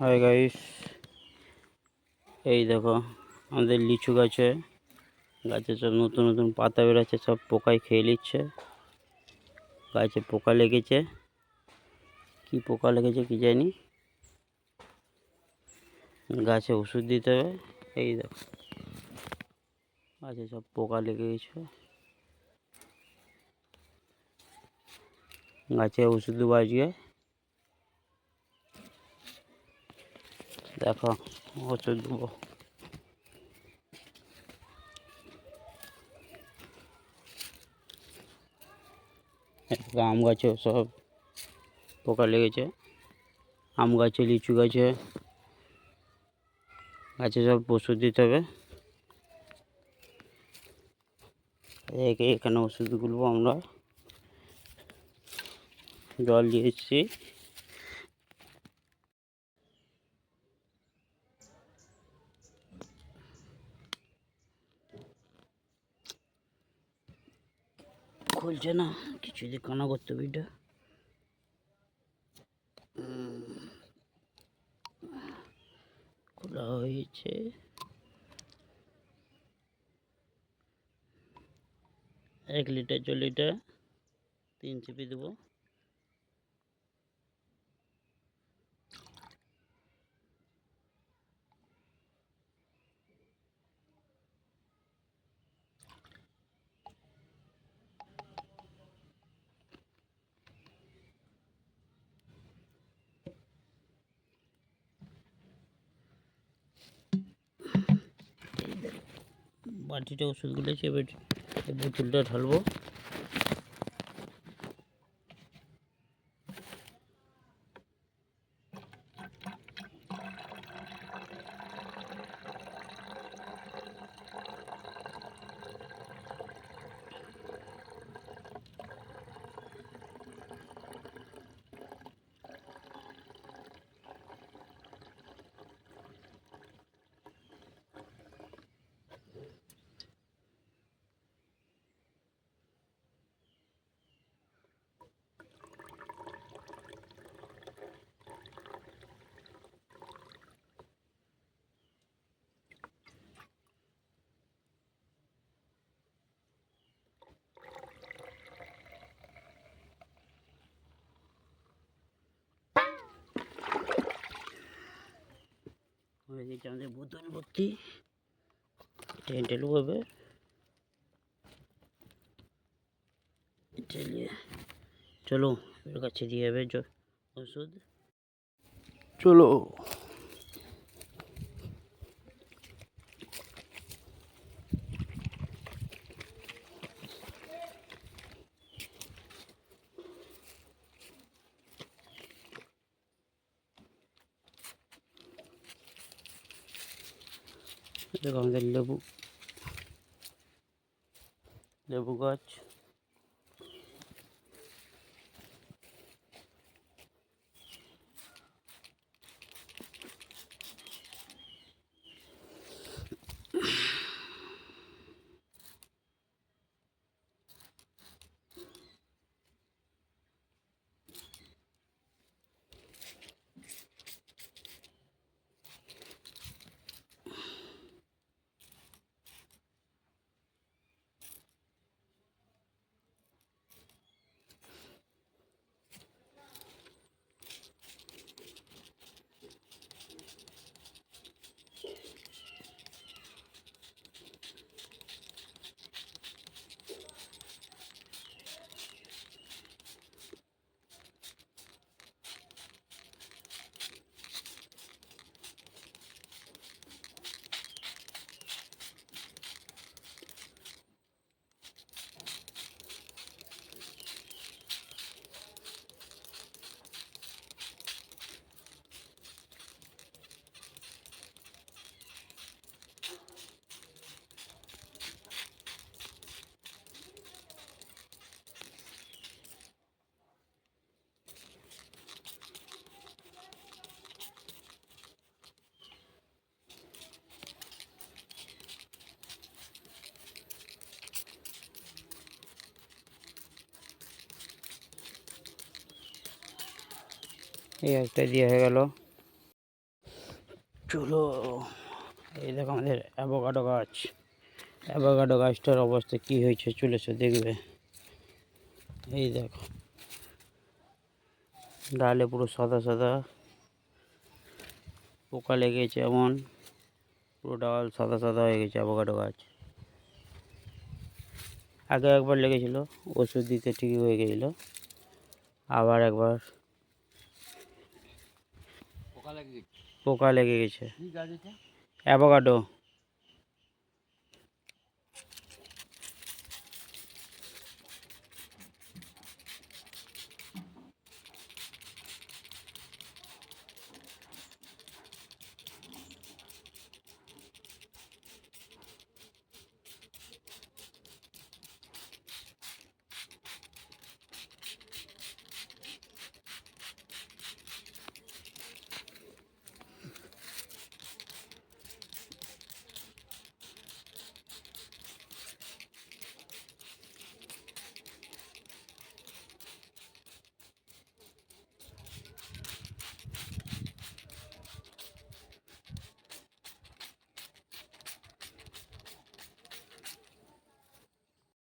Hi guys এই দেখো, আমাদের লিচু গাছে। গাছে সব নতুন নতুন পাতা বেরোচ্ছে, সব পোকায় খেয়ে নিচ্ছে। গাছে পোকা লেগেছে। কি পোকা লেগেছে কি জানি। গাছে ওষুধ দিতে হবে। এই দেখো, গাছে সব পোকা লেগে গেছে। গাছে ওষুধ দেবো আজকে। দেখো ওষুধ দেবো আম গাছে সব পোকা লেগেছে। আম গাছে লিচু গাছে গাছে সব ওষুধ দিতে হবে। একে এখানে ওষুধ গুলবো আমরা। জল দিয়ে খুলছে না, কিছু দিয়ে কানা করতে এটা খোলা হয়েছে। এক লিটার চল্লিশটা তিন চিপি দেবো। বাটিটা ওষুধগুলো চেপে এই বোতলটা ঢালবো। হয়ে গেছে আমাদের বোতল ভর্তি। টেলু হবে। চলো এর কাছে দিয়ে যাবে ওষুধ। চলো। দেখো আমাদের লেবু লেবু গাছ। এই একটা দিয়ে হয়ে গেল। চলো, এই দেখো আমাদের অ্যাভোকাডো গাছ। অ্যাভোকাডো গাছটার অবস্থা কি হয়েছে চলেছে দেখবে। এই দেখো। ডালে পুরো সাদা সাদা। পোকা লেগেছে এমন। পুরো ডাল সাদা সাদা হয়ে গেছে অ্যাভোকাডো গাছ। আগে একবার লেগেছিল, ওষুধ দিতে ঠিকই হয়ে গেছিল। আবার একবার পোকা লেগে গেছে। অ্যাভোকাডো।